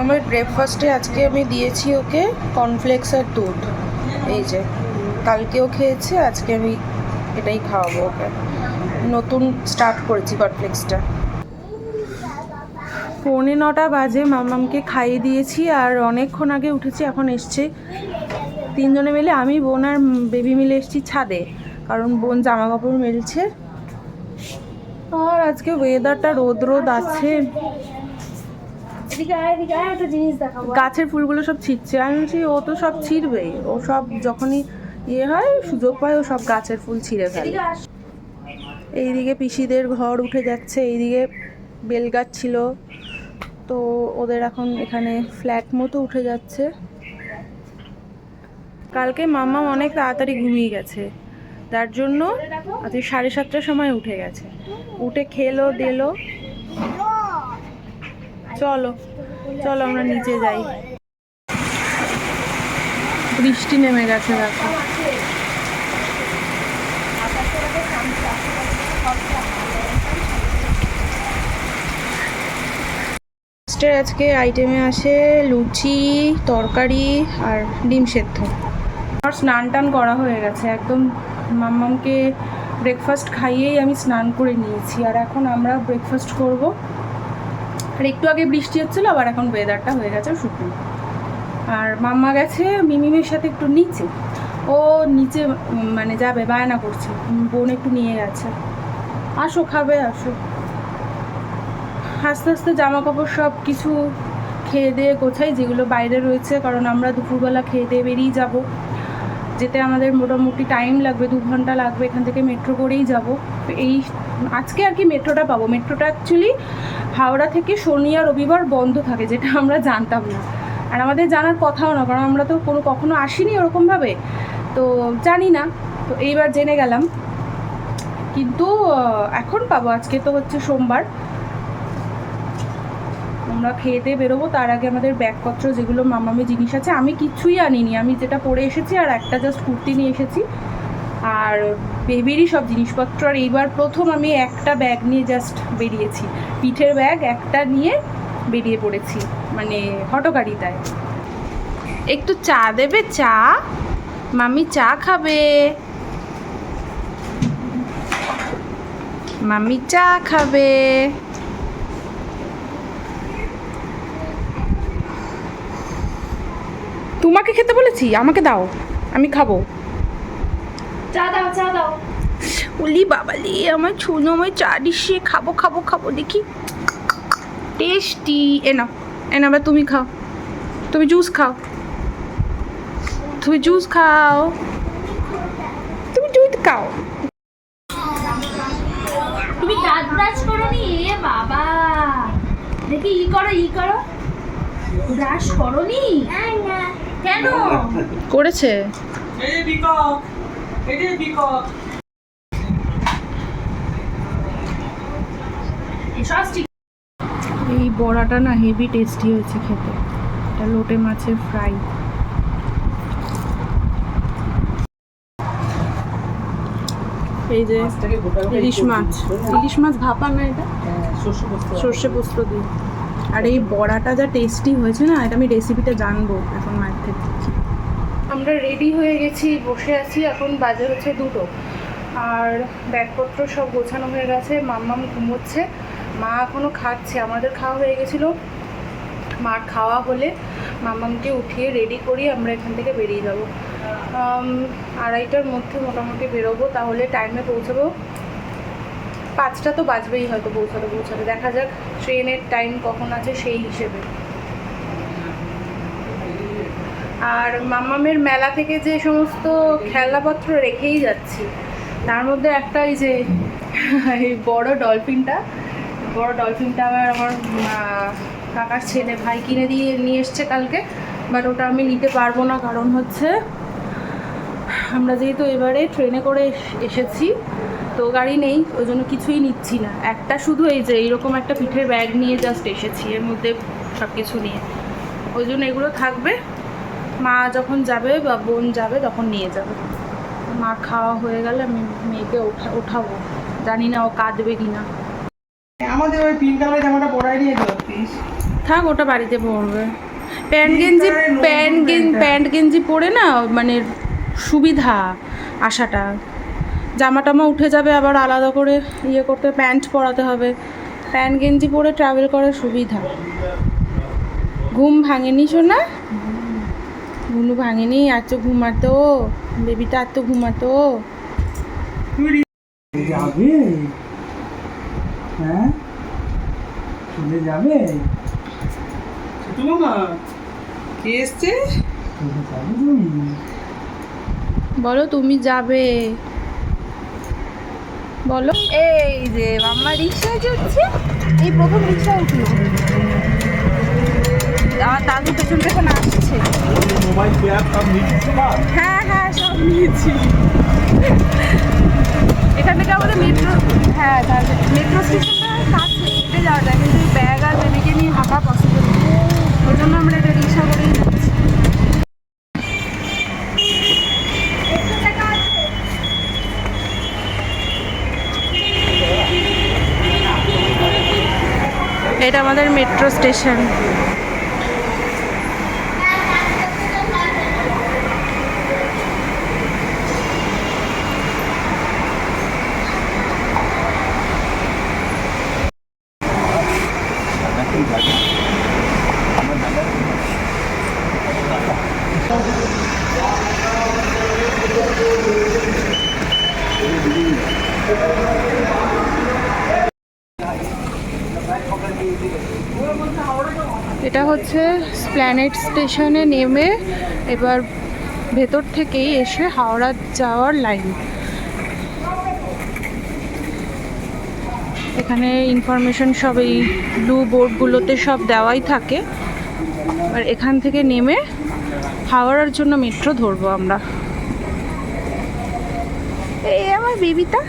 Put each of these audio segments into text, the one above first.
মামামের ব্রেকফাস্টে আজকে আমি দিয়েছি ওকে কর্নফ্লেক্স আর দুধ। এই যে, কালকেও খেয়েছে, আজকে আমি এটাই খাওয়াবো ওকে। নতুন স্টার্ট করেছি কর্নফ্লেক্সটা পৌনে নটা বাজে মামামকে খাইয়ে দিয়েছি আর অনেকক্ষণ আগে উঠেছি, এখন এসছে। তিনজনে মিলে, আমি, বোন আর বেবি মিলে এসেছি ছাদে, কারণ বোন জামা কাপড় মেলছে। আর আজকে ওয়েদারটা রোদ রোদ আছে। গাছের ফুলগুলো সব ছিটছে আমি বলছি ও তো সব ছিঁড়বেই ও সব যখনই ইয়ে হয় সুযোগ পায় ও সব গাছের ফুল ছিঁড়ে ফেলে। এইদিকে পিসিদের ঘর উঠে যাচ্ছে এইদিকে বেলগাছ ছিল। তো ওদের এখন এখানে ফ্ল্যাট মতো উঠে যাচ্ছে। কালকে মাম্মা অনেক তাড়াতাড়ি ঘুমিয়ে গেছে। তার জন্য আজকে সাড়ে সাতটার সময় উঠে গেছে। উঠে খেলো দিলো। চলো চলো আমরা নিচে যাই। বৃষ্টি নেমে গেছে দেখো। আজকে আইটেমে আসে লুচি, তরকারি আর ডিম সেদ্ধ। আমার স্নান টান করা হয়ে গেছে। একদম মাম্মামকে ব্রেকফাস্ট খাইয়েই আমি স্নান করে নিয়েছি। আর এখন আমরা ব্রেকফাস্ট করব। আর একটু আগে বৃষ্টি হচ্ছিল, আবার এখন ওয়েদারটা হয়ে গেছে শুকনো আর মাম্মা গেছে মিমিমের সাথে একটু নিচে। ও নিচে মানে যাবে, বায়না করছে। বোন একটু নিয়ে গেছে। আসো, খাবে, আসো। আস্তে আস্তে জামা কাপড় সব কিছু খেয়ে দিয়ে কোথায় যেগুলো বাইরে রয়েছে, কারণ আমরা দুপুরবেলা খেয়ে দিয়ে বেরিয়ে যাব। যেতে আমাদের মোটামুটি টাইম লাগবে, দু ঘণ্টা লাগবে এখান থেকে মেট্রো করেই যাব। এই, আজকে আর কি মেট্রোটা পাবো। মেট্রোটা অ্যাকচুয়ালি হাওড়া থেকে শনি আর রবিবার বন্ধ থাকে, যেটা আমরা জানতাম না। আর আমাদের জানার কথাও না, কারণ আমরা তো কোনো কখনো আসিনি ওরকমভাবে। তো জানি না, তো এইবার জেনে গেলাম। কিন্তু এখন পাবো, আজকে তো হচ্ছে সোমবার। আমরা খেয়ে দিয়ে বেরোবো, তার আগে আমাদের ব্যাগপত্র যেগুলো মামামি জিনিস আছে, আমি কিচ্ছুই আনিনি। আমি যেটা পরে এসেছি, আর একটা জাস্ট কুর্তি নিয়ে এসেছি। আর বেবিরই সব জিনিসপত্র। আর এইবার প্রথম আমি একটা ব্যাগ নিয়ে জাস্ট বেরিয়েছি। পিঠের ব্যাগ একটা নিয়ে বেরিয়ে পড়েছি। মানে হটগাড়িটায় একটু চা দেবে? চা? মামি চা খাবে। মামি চা খাবে। তোমাকে খেতে বলেছি? আমাকে দাও। আমি খাব। চা দাও চা দাও। বাবালি আমার ছুনো আমার চা ডিশে খাব খাব খাব দেখি। টেস্টি। এ নাও এ নাও এবার তুমি খাও। তুমি জুস খাও। তুমি জুস খাও। তুমি দুধ খাও। তুমি দাঁত ব্রাশ করো নি এ বাবা। দেখি ই করো ই করো। ব্রাশ করো নি কেন? করেছে? এই যে পিকক এই বড়াটা না হেভি টেস্টি হয়েছে খেতে। এটা লোটে মাছের ফ্রাই এই যে ইলিশ মাছ। ইলিশ মাছ ভাপা না এটা? সর্ষে পোস্ত দিয়ে। আর এই বড়াটা যা টেস্টি হয়েছে না এটা আমি রেসিপিটা জানব এখন মায়ের থেকে। আমরা রেডি হয়ে গেছি, বসে আছি, এখন বাজে হচ্ছে দুটো। আর ব্যাগপত্র সব গোছানো হয়ে গেছে, মাম্মাম ঘুমোচ্ছে, মা এখনও খাচ্ছে। আমাদের খাওয়া হয়ে গেছিল। মার খাওয়া হলে মাম্মামকে উঠিয়ে রেডি করি আমরা এখান থেকে বেরিয়ে যাব। আড়াইটার মধ্যে মোটামুটি বেরোবো, তাহলে টাইমে পৌঁছাবো। পাঁচটা তো বাজবেই হয়তো পৌঁছাতে পৌঁছাতে। দেখা যাক ট্রেনের টাইম কখন আছে সেই হিসেবে। আর মাম্মামের মেলা থেকে যে সমস্ত খেলনাপত্র রেখেই যাচ্ছি, তার মধ্যে একটা এই যে, এই বড় ডলফিনটা বড় ডলফিনটা আবার আমার কাকার ছেলে ভাই কিনে দিয়ে নিয়ে এসছে কালকে বাট ওটা আমি নিতে পারব না কারণ হচ্ছে, আমরা যেহেতু এবারে ট্রেনে করে এসেছি, তো গাড়ি নেই, ওই জন্য কিছুই নিচ্ছি না। একটা শুধু এই যে, এইরকম একটা পিঠের ব্যাগ নিয়ে জাস্ট এসেছি, এর মধ্যে সব কিছু নিয়ে। ওই জন্য এগুলো থাকবে। মা যখন যাবে বা বোন যাবে তখন নিয়ে যাবে। মা খাওয়া হয়ে গেলে আমি মেয়েকে ওঠা ওঠাবো জানি না ও কাঁদবে কি না। আমাদের ওই পিঙ্ক কালারের জামাটা পরাই নিয়ে যাচ্ছিস থাক ওটা বাড়িতে পরবে। প্যান্ট গেঞ্জি প্যান্ট গেঞ্জি প্যান্ট গেঞ্জি পরে না মানে সুবিধা আসাটা জামা টামা উঠে যাবে আবার আলাদা করে ইয়ে করতে প্যান্ট পরাতে হবে। প্যান্ট গেঞ্জি পরে ট্রাভেল করার সুবিধা। ঘুম ভাঙেনি শোনা? ঘুমু ভাঙেনি আর তো ঘুমাতো। বেবিটা এত ঘুমাতো। যাবে? হ্যাঁ? চলে যাবে? ছোটু মামা কে এসছে? বলো তুমি যাবে। বলো। এই যে মাম্মা রিক্সায় চড়ছে। এই প্রথম রিক্সা উঠল। দাদু পেছন পেছন আসছে। হ্যাঁ হ্যাঁ সব নিয়েছি। এখান থেকে আমাদের মেট্রো হ্যাঁ মেট্রো স্টেশনটা কাছে যাওয়া যায়, কিন্তু ব্যাগ আর বেবিকে নিয়ে হাঁটা পসিবল ওই জন্য আমরা এটা রিক্সা করেই যাচ্ছি। এটা আমাদের মেট্রো স্টেশন এটা হচ্ছে স্প্ল্যানেট স্টেশনে নেমে এবার ভেতর থেকেই এসে হাওড়া যাওয়ার লাইন এখানে ইনফরমেশন সব এই ব্লু বোর্ডগুলোতে সব দেওয়াই থাকে। আর এখান থেকে নেমে হাওড়ার জন্য মেট্রো ধরবো আমরা। এই আমার বেবিটা।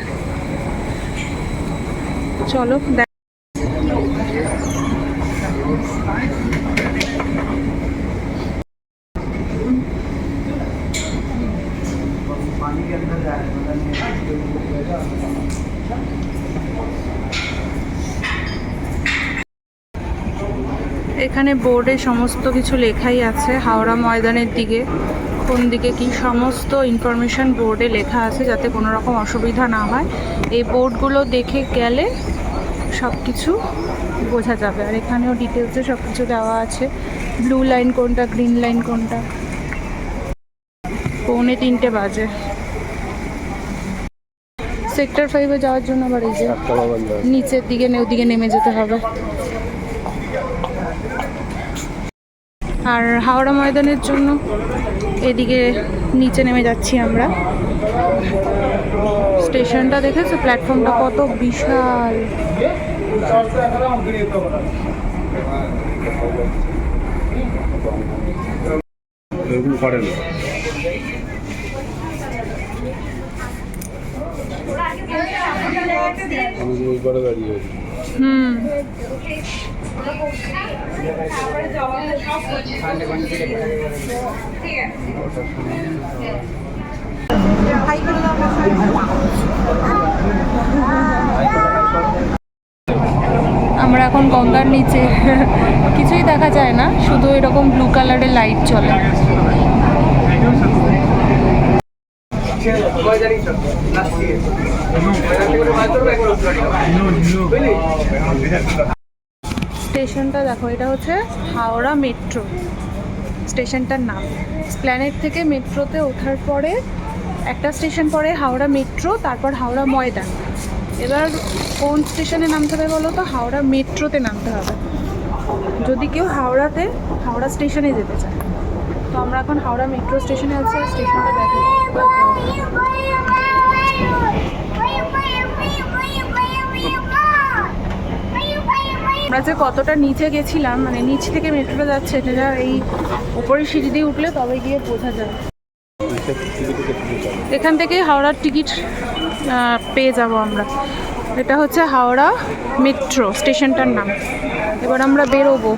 চলো এখানে বোর্ডে সমস্ত কিছু লেখাই আছে হাওড়া ময়দানের দিকে কোন দিকে কি সমস্ত ইনফরমেশন বোর্ডে লেখা আছে যাতে কোনো রকম অসুবিধা না হয়। এই বোর্ডগুলো দেখে গেলে সব কিছু বোঝা যাবে। আর এখানেও ডিটেলসে সব কিছু দেওয়া আছে। ব্লু লাইন কোনটা গ্রিন লাইন কোনটা? পৌনে তিনটে বাজে। সেক্টর ফাইভে যাওয়ার জন্য আবার এই যে নিচের দিকে নে- ওদিকে নেমে যেতে হবে। আর হাওড়া ময়দানের জন্য এদিকে নিচে নেমে যাচ্ছি আমরা। স্টেশনটা দেখেছ? প্ল্যাটফর্মটা কত বিশাল। হুম। আমরা এখন গঙ্গার নিচে। কিছুই দেখা যায় না শুধু এরকম ব্লু কালারের লাইট চলে। স্টেশনটা দেখো, এটা হচ্ছে হাওড়া মেট্রো স্টেশনটার নাম। স্প্ল্যানেট থেকে মেট্রোতে ওঠার পরে একটা স্টেশন পরে হাওড়া মেট্রো, তারপর হাওড়া ময়দান। এবার কোন স্টেশনে নামতে হবে বলো তো? হাওড়া মেট্রোতে নামতে হবে। যদি কেউ হাওড়াতে, হাওড়া স্টেশনে যেতে চায়। তো আমরা এখন হাওড়া মেট্রো স্টেশনে আছি, স্টেশনটা দেখো আমরা যে কতটা নিচে গেছিলাম মানে নিচ থেকে মেট্রোটা যাচ্ছে সেটা এই উপরের সিঁড়ি দিয়ে উঠলে তবে গিয়ে বোঝা যায়। এখান থেকে হাওড়ার টিকিট পেয়ে যাব আমরা। এটা হচ্ছে হাওড়া মেট্রো স্টেশনটার নাম। এবার আমরা বেরোবো।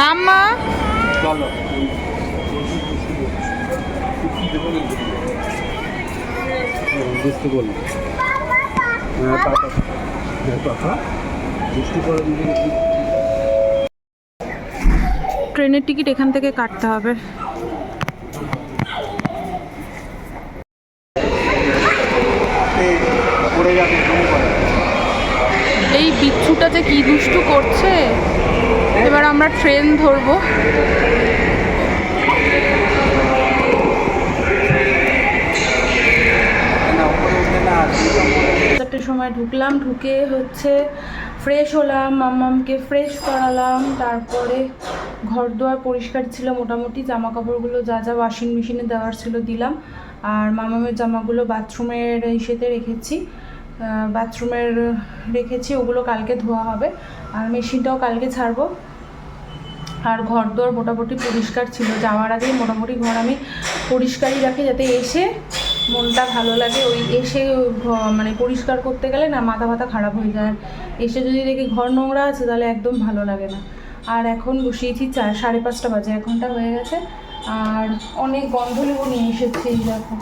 মাম্মা চলো করলি হ্যাঁ পাপা। হ্যাঁ পাপা। দুষ্টু করে ট্রেনের টিকিট এখান থেকে কাটতে হবে। এই বিচ্ছুটা যে কি দুষ্টু করছে, এবার আমরা ট্রেন ধরবো। সময় ঢুকলাম, ঢুকে হচ্ছে ফ্রেশ হলাম, মাম্মামকে ফ্রেশ করালাম, তারপরে ঘর দুয়ার পরিষ্কার ছিল মোটামুটি জামা কাপড়গুলো যা যা ওয়াশিং মেশিনে দেওয়ার ছিল দিলাম, আর মামামের জামাগুলো বাথরুমের ইসেতে রেখেছি বাথরুমের রেখেছি, ওগুলো কালকে ধোয়া হবে, আর মেশিনটাও কালকে ছাড়বো। আর ঘর দোর মোটামুটি পরিষ্কার ছিল, যাওয়ার আগেই মোটামুটি ঘর আমি পরিষ্কারই রাখি, যাতে এসে মনটা ভালো লাগে, ওই এসে মানে পরিষ্কার করতে গেলে না মাথা ব্যথা খারাপ হয়ে যায়। এসে যদি দেখি ঘর নোংরা আছে তাহলে একদম ভালো লাগে না। আর এখন বসিয়েছি চা, সাড়ে পাঁচটা বাজে, এক ঘণ্টা হয়ে গেছে। আর অনেক গন্ধ লেবু নিয়ে এসেছি দেখো।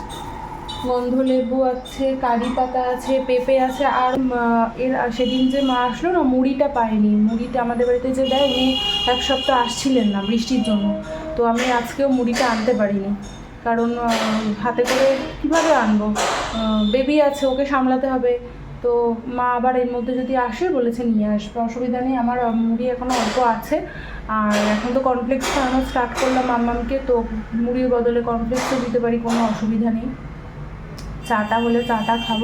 গন্ধ লেবু আছে, কারি পাতা আছে, পেঁপে আছে, আর এর সেদিন যে মা আসলো না, মুড়িটা পাইনি মুড়িটা আমাদের বাড়িতে যে দেয়, উনি এক সপ্তাহ আসছিলেন না বৃষ্টির জন্য। তো আমি আজকেও মুড়িটা আনতে পারিনি। কারণ হাতে করে কীভাবে আনব? বেবি আছে, ওকে সামলাতে হবে। তো মা আবার এর মধ্যে যদি আসে বলেছে নিয়ে আসবে। অসুবিধা নেই, আমার মুড়ি এখনও অল্প আছে। আর এখন তো কর্নফ্লেক্স খাওয়ানো স্টার্ট করলাম আম্মামকে তো মুড়ির বদলে কর্নফ্লেক্সও দিতে পারি, কোনো অসুবিধা নেই। চাটা হলে চাটা খাব।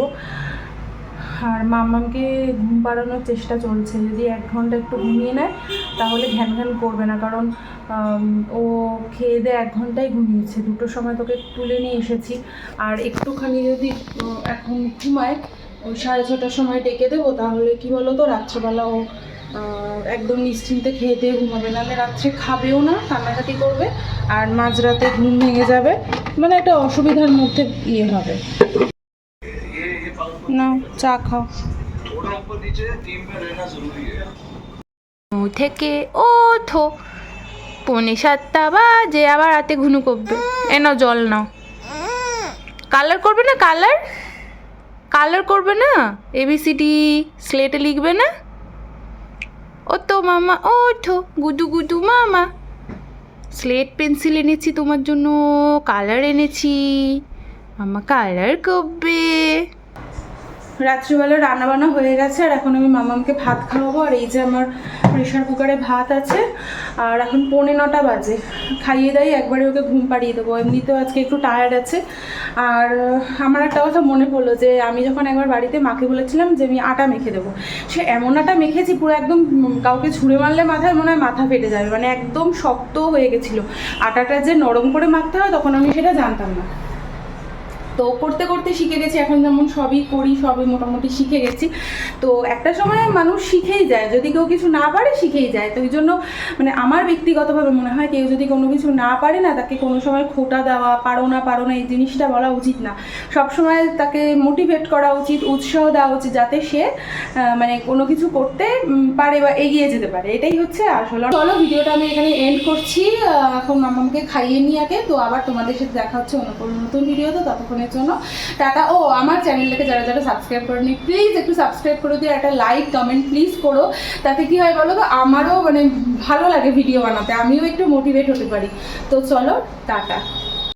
আর মাম্মামকে ঘুম পাড়ানোর চেষ্টা চলছে। যদি এক ঘণ্টা একটু ঘুমিয়ে নেয়, তাহলে ঘ্যান ঘ্যান করবে না। কারণ ও খেয়ে দিয়ে এক ঘন্টায় ঘুমিয়েছে। দুটোর সময় তোকে তুলে নিয়ে এসেছি। আর একটুখানি যদি এখন ঘুমায়, ওই সাড়ে ছটার সময় ডেকে দেবো, তাহলে কি বলো তো রাত্রেবেলা ও একদম নিশ্চিন্তে খেয়ে দিয়ে ঘুমাবে। নাহলে রাত্রে খাবেও না, কান্নাকাটি করবে, আর মাঝরাতে ঘুম ভেঙে যাবে। মানে একটা অসুবিধার মধ্যে ইয়ে হবে। না, চা খাও। থেকে ওঠো, পৌনে সাতটা বাজে, আবার রাতে ঘুনু করবে। এ নাও জল নাও। কালার করবে না কালার? কালার করবে না? এবিসিডি স্লেটে লিখবে না? ও তো মামা, ওঠো, গুদু গুদু মামা। স্লেট পেন্সিল এনেছি তোমার জন্য, কালার এনেছি। মামা কালার করবে। রাত্রিবেলা রান্নাবান্না হয়ে গেছে, আর এখন আমি মামামকে ভাত খাওয়াবো, আর এই যে আমার প্রেশার কুকারে ভাত আছে, আর এখন পৌনে নটা বাজে। খাইয়ে দাই একবারে ওকে ঘুম পাড়িয়ে দেবো। এমনিতেও আজকে একটু টায়ার্ড আছে। আর আমার একটা কথা মনে পড়ল যে, আমি যখন একবার বাড়িতে মাকে বলেছিলাম যে, আমি আটা মেখে দেবো। সে এমন আটা মেখেছি, পুরো একদম কাউকে ছুঁড়ে মারলে মাথায় মনে হয় মাথা ফেটে যাবে। মানে একদম শক্ত হয়ে গেছিল। আটাটা যে নরম করে মাখতে হয়, তখন আমি সেটা জানতাম না। তো করতে করতে শিখে গেছি, এখন যেমন সবই করি, সবই মোটামুটি শিখে গেছি। তো একটা সময় মানুষ শিখেই যায়, যদি কেউ কিছু না পারে শিখেই যায়। তো ওই জন্য মানে আমার ব্যক্তিগতভাবে মনে হয় কেউ যদি কোনো কিছু না পারে না, তাকে কোনো সময় খোটা দেওয়া, পারো না পারো না, এই জিনিসটা বলা উচিত না। সব সময় তাকে মোটিভেট করা উচিত, উৎসাহ দেওয়া উচিত, যাতে সে মানে কোনো কিছু করতে পারে বা এগিয়ে যেতে পারে। এটাই হচ্ছে আসলে। চলো, ভিডিওটা আমি এখানে এন্ড করছি। এখন মামাকে খাইয়ে নিয়ে আগে। তো আবার তোমাদের সাথে দেখা হচ্ছে অন্য কোনো নতুন ভিডিওতে ততক্ষণের জন্য। টাটা। ও, আমার চ্যানেলটাকে যারা যারা সাবস্ক্রাইব করেনি প্লিজ একটু সাবস্ক্রাইব করে দিয়ে একটা লাইক কমেন্ট প্লিজ করো। তাতে কি হয় বলো তো, আমারও মানে ভালো লাগে ভিডিও বানাতে। আমিও একটু মোটিভেট হতে পারি। তো চলো, টাটা।